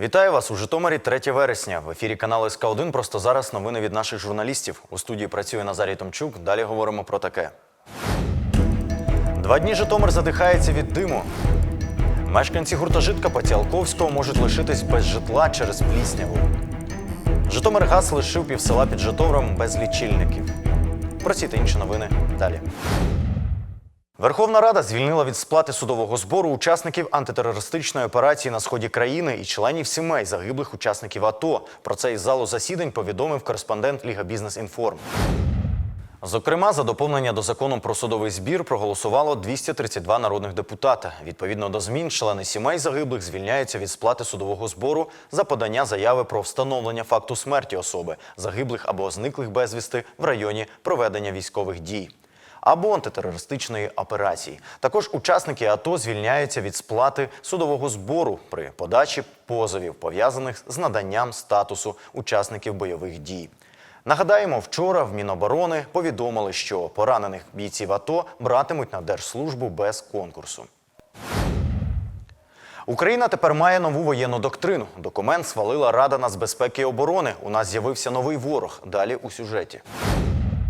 Вітаю вас у Житомирі 3 вересня. В ефірі каналу СК1 просто зараз новини від наших журналістів. У студії працює Назарій Томчук. Далі говоримо про таке. Два дні Житомир задихається від диму. Мешканці гуртожитка Поціалковського можуть лишитись без житла через плісняву. Житомиргаз лишив півсела під Житомиром без лічильників. Про ці та інші новини далі. Верховна Рада звільнила від сплати судового збору учасників антитерористичної операції на сході країни і членів сімей загиблих учасників АТО. Про це із залу засідань повідомив кореспондент Ліга Бізнес Інформ. Зокрема, за доповнення до закону про судовий збір проголосувало 232 народних депутата. Відповідно до змін, члени сімей загиблих звільняються від сплати судового збору за подання заяви про встановлення факту смерті особи, загиблих або зниклих безвісти в районі проведення військових дій або антитерористичної операції. Також учасники АТО звільняються від сплати судового збору при подачі позовів, пов'язаних з наданням статусу учасників бойових дій. Нагадаємо, вчора в Міноборони повідомили, що поранених бійців АТО братимуть на держслужбу без конкурсу. Україна тепер має нову воєнну доктрину. Документ схвалила Рада нацбезпеки і оборони. У нас з'явився новий ворог. Далі у сюжеті.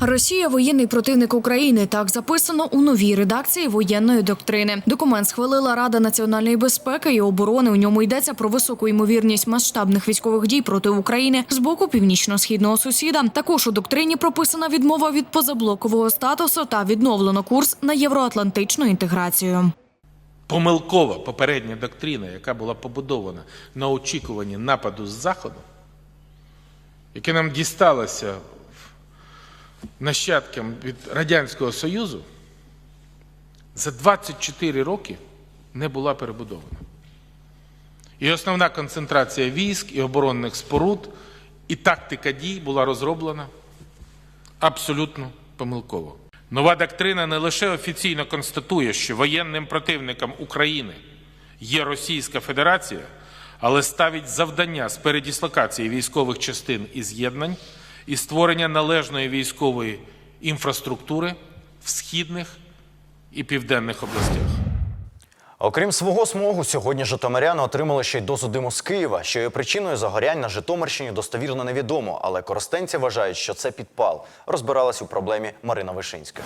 Росія воєнний противник України. Так записано у новій редакції воєнної доктрини. Документ схвалила Рада національної безпеки і оборони. У ньому йдеться про високу ймовірність масштабних військових дій проти України з боку північно-східного сусіда. Також у доктрині прописана відмова від позаблокового статусу та відновлено курс на євроатлантичну інтеграцію. помилкова попередня доктрина, яка була побудована на очікуванні нападу з Заходу, яке нам дісталося нащадкам від Радянського Союзу, за 24 роки не була перебудована. І основна концентрація військ і оборонних споруд, і тактика дій була розроблена абсолютно помилково. Нова доктрина не лише офіційно констатує, що воєнним противником України є Російська Федерація, але ставить завдання з передіслокації військових частин і з'єднань і створення належної військової інфраструктури в східних і південних областях. Окрім свого смогу, сьогодні житомиряни отримали ще й дозу диму з Києва, що є причиною загорянь на Житомирщині достовірно невідомо, але користенці вважають, що це підпал. Розбиралась у проблемі Марина Вишинська.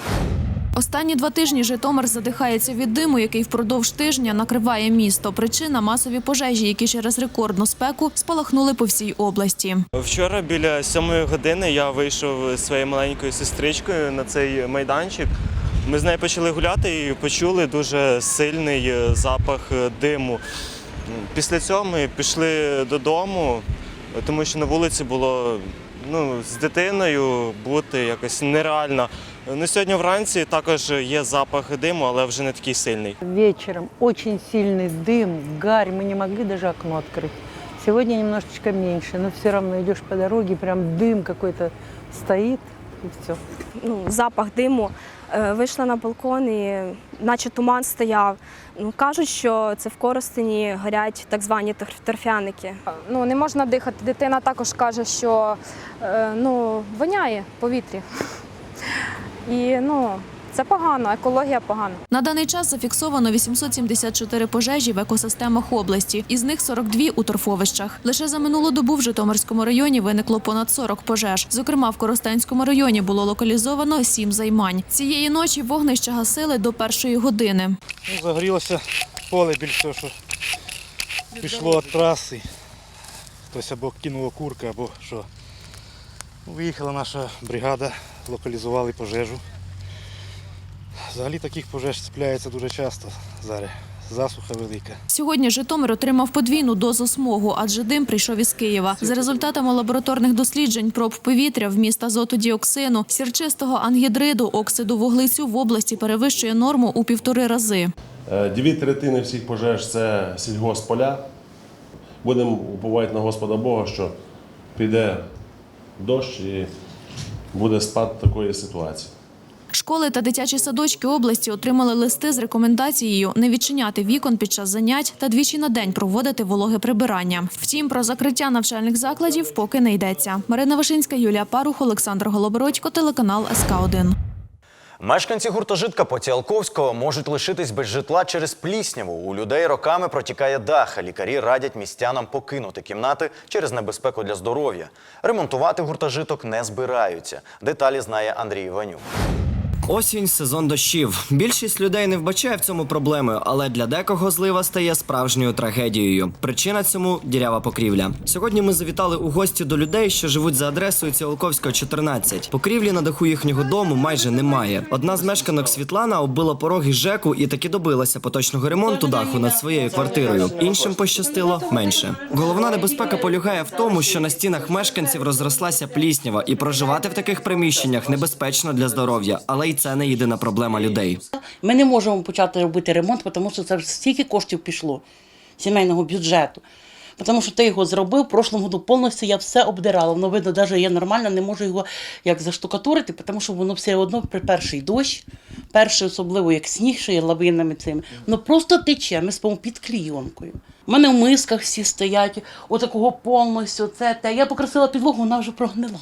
Останні два тижні Житомир задихається від диму, який впродовж тижня накриває місто. Причина масові пожежі, які через рекордну спеку спалахнули по всій області. Вчора біля сьомої години я вийшов зі своєю маленькою сестричкою на цей майданчик. Ми з нею почали гуляти і почули дуже сильний е, запах е, диму. Після цього ми пішли додому, тому що на вулиці було ну, з дитиною бути якось нереально. Ну, сьогодні вранці також є запах диму, але вже не такий сильний. Вечером очень сильный дым, гарь, мы не могли даже окно открыть. Сегодня немножечко меньше, но все равно идешь по дороге, прям дым какой-то стоит и все. ну, запах диму. Е, Вийшла на балкон і наче туман стояв. Ну, кажуть, що це в Коростені горять так звані тор- торфяники. ну, не можна дихати. Дитина також каже, що е, ну, воняє повітря. І ну, це погано, екологія погана. На даний час зафіксовано 874 пожежі в екосистемах області, із них 42 у торфовищах. Лише за минулу добу в Житомирському районі виникло понад 40 пожеж. Зокрема, в Коростенському районі було локалізовано 7 займань. Цієї ночі вогнища гасили до першої години. Ну, загорілося поле більше, що пішло від траси. Хтось або кинуло курка, або що. Ну, Виїхала наша бригада, локалізували пожежу. Взагалі таких пожеж цепляється дуже часто зараз. Засуха велика. Сьогодні Житомир отримав подвійну дозу смогу, адже дим прийшов із Києва. За результатами лабораторних досліджень проб повітря вміст азоту діоксину, сірчистого ангідриду, оксиду вуглецю в області перевищує норму у півтори рази. Е, Дві третини всіх пожеж це сільгосполя. Будемо уповати на Господа Бога, що піде дощ і буде спад такої ситуації. Школи та дитячі садочки області отримали листи з рекомендацією не відчиняти вікон під час занять та двічі на день проводити вологе прибирання. Втім, про закриття навчальних закладів поки не йдеться. Марина Вишинська, Юлія Парух, Олександр Голобородько, телеканал СК 1 Мешканці гуртожитка Поціалковського можуть лишитись без житла через плісняву. У людей роками протікає дах. Лікарі радять містянам покинути кімнати через небезпеку для здоров'я. Ремонтувати гуртожиток не збираються. Деталі знає Андрій Іванюк. Осінь сезон дощів. Більшість людей не вбачає в цьому проблеми, але для декого злива стає справжньою трагедією. Причина цьому дірява покрівля. Сьогодні ми завітали у гості до людей, що живуть за адресою Ціолковського, 14. Покрівлі на даху їхнього дому майже немає. Одна з мешканок Світлана оббила пороги ЖЕКу і таки добилася поточного ремонту даху над своєю квартирою. Іншим пощастило менше. Головна небезпека полягає в тому, що на стінах мешканців розрослася пліснява, і проживати в таких приміщеннях небезпечно для здоров'я, але й це не єдина проблема людей. Ми не можемо почати робити ремонт, тому що це стільки коштів пішло сімейного бюджету. Тому що ти його зробив, в прошлому году повністю я все обдирала. Воно видно, навіть я нормально не можу його як заштукатурити, тому що воно все одно при перший дощ, перший особливо як сніг, що є лавинами цими, воно просто тече, ми спимо під клійонкою. У мене в мисках всі стоять, отакого повністю, це те. Я покрасила підлогу, вона вже прогнила.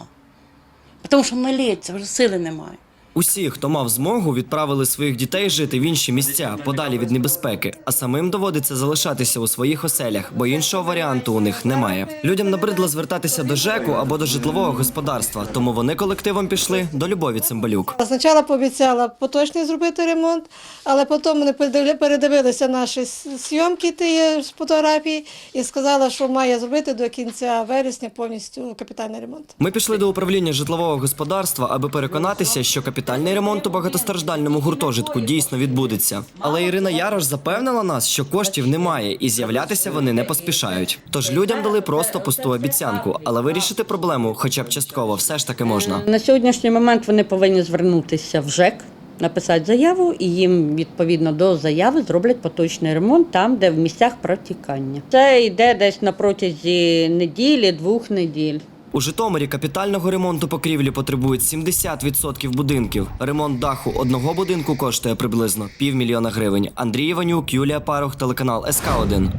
Тому що вона лється, вже сили немає. Усі, хто мав змогу, відправили своїх дітей жити в інші місця, подалі від небезпеки, а самим доводиться залишатися у своїх оселях, бо іншого варіанту у них немає. Людям набридло звертатися до ЖЕКу або до житлового господарства, тому вони колективом пішли до Любові Цимбалюк. Спочатку пообіцяла поточний зробити ремонт, але потім вони передивилися наші зйомки тієї з фотографій і сказала, що має зробити до кінця вересня повністю капітальний ремонт. Ми пішли до управління житлового господарства, аби переконатися, що капітальний ремонт у багатостраждальному гуртожитку дійсно відбудеться. Але Ірина Ярош запевнила нас, що коштів немає і з'являтися вони не поспішають. Тож людям дали просто пусту обіцянку, але вирішити проблему, хоча б частково, все ж таки можна. На сьогоднішній момент вони повинні звернутися в ЖЕК, написати заяву, і їм відповідно до заяви зроблять поточний ремонт там, де в місцях протікання. Це йде десь на протязі неділі, двох неділь. У Житомирі капітального ремонту покрівлі потребують 70% будинків. Ремонт даху одного будинку коштує приблизно півмільйона гривень. Андрій Іванюк, Юлія Парух, телеканал СК 1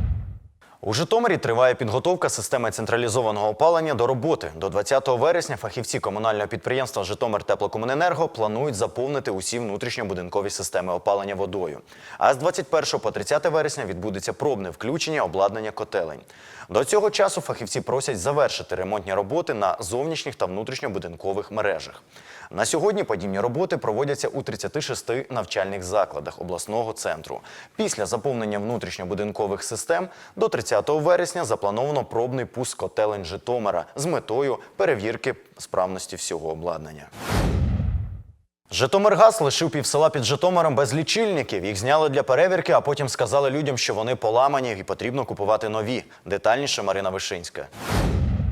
У Житомирі триває підготовка системи централізованого опалення до роботи. До 20 вересня фахівці комунального підприємства Житомир Теплокомуненерго планують заповнити усі внутрішньобудинкові системи опалення водою. А з 21 по 30 вересня відбудеться пробне включення обладнання котелень. До цього часу фахівці просять завершити ремонтні роботи на зовнішніх та внутрішньобудинкових мережах. На сьогодні подібні роботи проводяться у 36 навчальних закладах обласного центру. Після заповнення внутрішньобудинкових систем до 30 вересня заплановано пробний пуск котелень Житомира з метою перевірки справності всього обладнання. Житомиргаз лишив півсела під Житомиром без лічильників. Їх зняли для перевірки, а потім сказали людям, що вони поламані і потрібно купувати нові. Детальніше Марина Вишинська.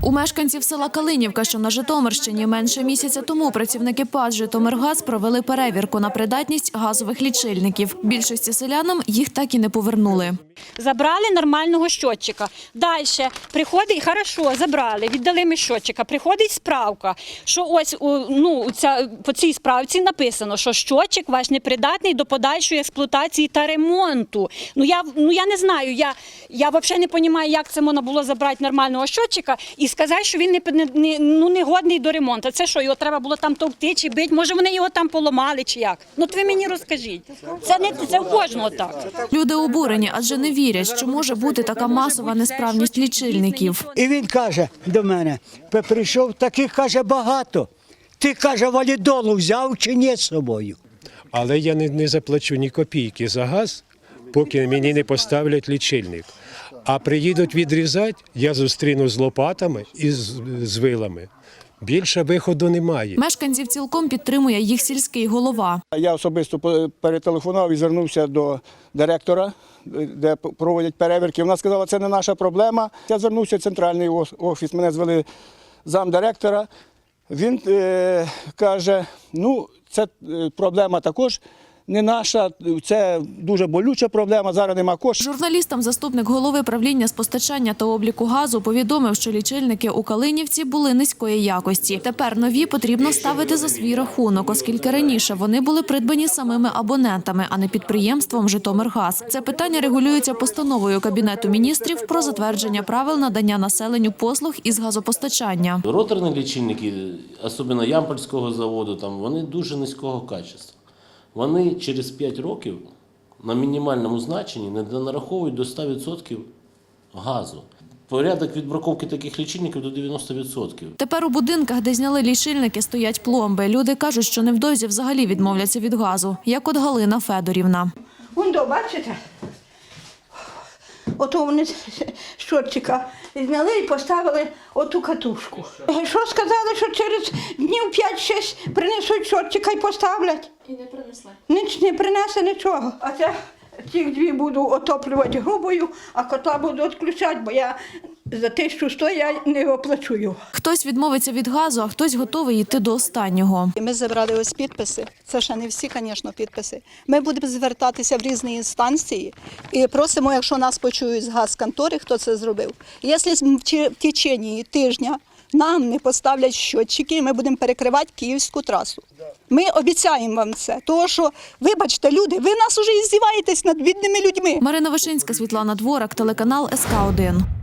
У мешканців села Калинівка, що на Житомирщині, менше місяця тому працівники ПАД «Житомиргаз» провели перевірку на придатність газових лічильників. Більшості селянам їх так і не повернули. Забрали нормального щотчика. Далі приходить, хорошо, забрали, віддали ми щотчика. Приходить справка, що ось ну, ця, по цій справці написано, що щотчик ваш непридатний до подальшої експлуатації та ремонту. Ну я, ну, я не знаю, я, я взагалі не розумію, як це можна було забрати нормального щотчика і сказати, що він не, не, ну, не годний до ремонту. Це що, його треба було там товкти чи бити? Може вони його там поламали чи як? Ну от ви мені розкажіть. Це, не, це у кожного так. Люди обурені, адже не вірять, що може бути така масова несправність лічильників. І він каже до мене: «Пе- прийшов таких каже багато. Ти каже, валідолу взяв чи ні з собою? Але я не, не заплачу ні копійки за газ, поки мені не поставлять лічильник. А приїдуть відрізати, я зустріну з лопатами і з, з вилами. Більше виходу немає. Мешканців цілком підтримує їх сільський голова. Я особисто перетелефонував і звернувся до директора, де проводять перевірки. Вона сказала, це не наша проблема. Я звернувся в центральний офіс, мене звели замдиректора. Він е, каже: ну, це е, проблема також не наша, це дуже болюча проблема, зараз нема коштів. Журналістам заступник голови правління з постачання та обліку газу повідомив, що лічильники у Калинівці були низької якості. Тепер нові потрібно ставити за свій рахунок, оскільки раніше вони були придбані самими абонентами, а не підприємством Житомиргаз. Це питання регулюється постановою Кабінету міністрів про затвердження правил надання населенню послуг із газопостачання. Роторні лічильники, особливо Ямпольського заводу, там вони дуже низького качества. Вони через 5 років на мінімальному значенні не нараховують до 100% газу. Порядок відбраковки таких лічильників до 90%. Тепер у будинках, де зняли лічильники, стоять пломби. Люди кажуть, що невдовзі взагалі відмовляться від газу, як от Галина Федорівна. Вон до, бачите? Ото вони щотчика зняли і поставили оту катушку. Що сказали, що через днів 5-6 принесуть щотчика і поставлять? І не принесли. Ніч не принесе нічого. А це ці дві буду отоплювати грубою, а кота буду відключати, бо я за те, що 1100 я не оплачую. Хтось відмовиться від газу, а хтось готовий йти до останнього. Ми забрали ось підписи. Це ще не всі, звісно, підписи. Ми будемо звертатися в різні інстанції і просимо, якщо нас почують з газконтори, хто це зробив. Якщо в течение тижня нам не поставлять щотчики, ми будемо перекривати київську трасу. Ми обіцяємо вам це. Тому що, вибачте, люди, ви нас уже іздіваєтесь над бідними людьми. Марина Вишинська, Світлана Дворак, телеканал СК 1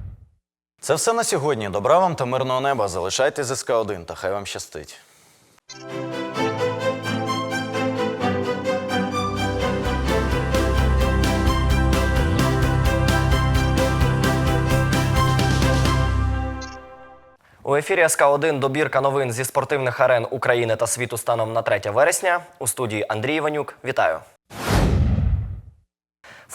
Це все на сьогодні. Добра вам та мирного неба. Залишайтесь з СК 1 та хай вам щастить. У ефірі СК 1 добірка новин зі спортивних арен України та світу станом на 3 вересня. У студії Андрій Іванюк. Вітаю.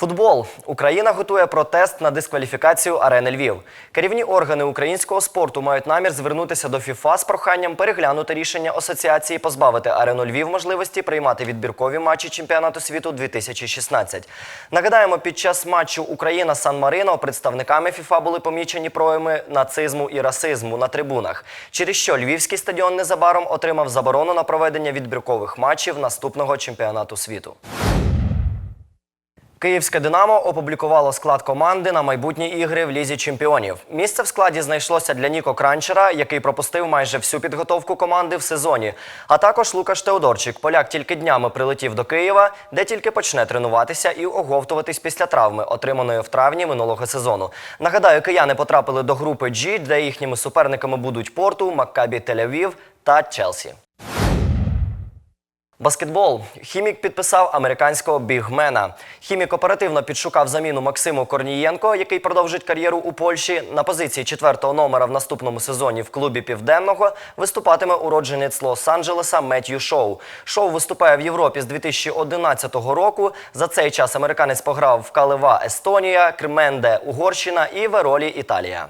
Футбол. Україна готує протест на дискваліфікацію арени Львів. Керівні органи українського спорту мають намір звернутися до ФІФА з проханням переглянути рішення асоціації позбавити арену Львів можливості приймати відбіркові матчі чемпіонату світу 2016. Нагадаємо, під час матчу Україна Сан Марино представниками ФІФА були помічені прояви нацизму і расизму на трибунах, через що львівський стадіон незабаром отримав заборону на проведення відбіркових матчів наступного чемпіонату світу. Київське Динамо опублікувало склад команди на майбутні ігри в лізі чемпіонів. Місце в складі знайшлося для Ніко Кранчера, який пропустив майже всю підготовку команди в сезоні. А також Лукаш Теодорчик. Поляк тільки днями прилетів до Києва, де тільки почне тренуватися і оговтуватись після травми, отриманої в травні минулого сезону. Нагадаю, кияни потрапили до групи G, де їхніми суперниками будуть Порту, Маккабі Тель-Авів та Челсі. Баскетбол. Хімік підписав американського бігмена. Хімік оперативно підшукав заміну Максиму Корнієнко, який продовжить кар'єру у Польщі. На позиції четвертого номера в наступному сезоні в клубі Південного виступатиме уродженець Лос-Анджелеса Меттью Шоу. Шоу виступає в Європі з 2011 року. За цей час американець пограв в Калева Естонія, Кременде Угорщина і Веролі Італія.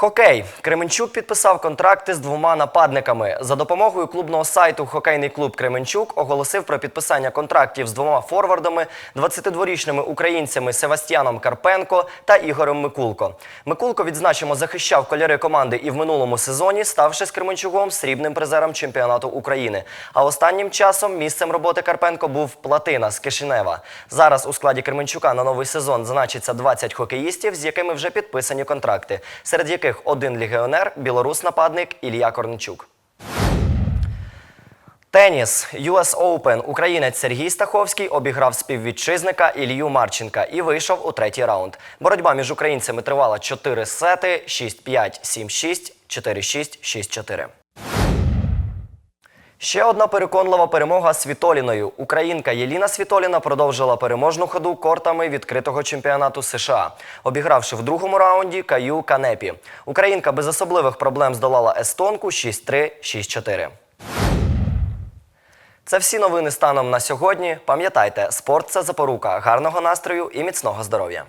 Хокей. Кременчук підписав контракти з двома нападниками. За допомогою клубного сайту Хокейний клуб Кременчук оголосив про підписання контрактів з двома форвардами, 22-річними українцями Севастьяном Карпенко та Ігорем Микулко. Микулко відзначимо захищав кольори команди і в минулому сезоні, ставши з Кременчугом срібним призером чемпіонату України. А останнім часом місцем роботи Карпенко був Платина з Кишинева. Зараз у складі Кременчука на новий сезон значиться 20 хокеїстів, з якими вже підписані контракти, серед яких один легіонер, білорус-нападник Ілля Корничук. Теніс US Open. Українець Сергій Стаховський обіграв співвітчизника Ілью Марченка і вийшов у третій раунд. Боротьба між українцями тривала 4 сети: 6-5, 7-6, 4-6, 6-4. Ще одна переконлива перемога Світоліною. Українка Єліна Світоліна продовжила переможну ходу кортами відкритого чемпіонату США, обігравши в другому раунді Каю Канепі. Українка без особливих проблем здолала естонку 6-3, 6-4. Це всі новини станом на сьогодні. Пам'ятайте, спорт це запорука гарного настрою і міцного здоров'я.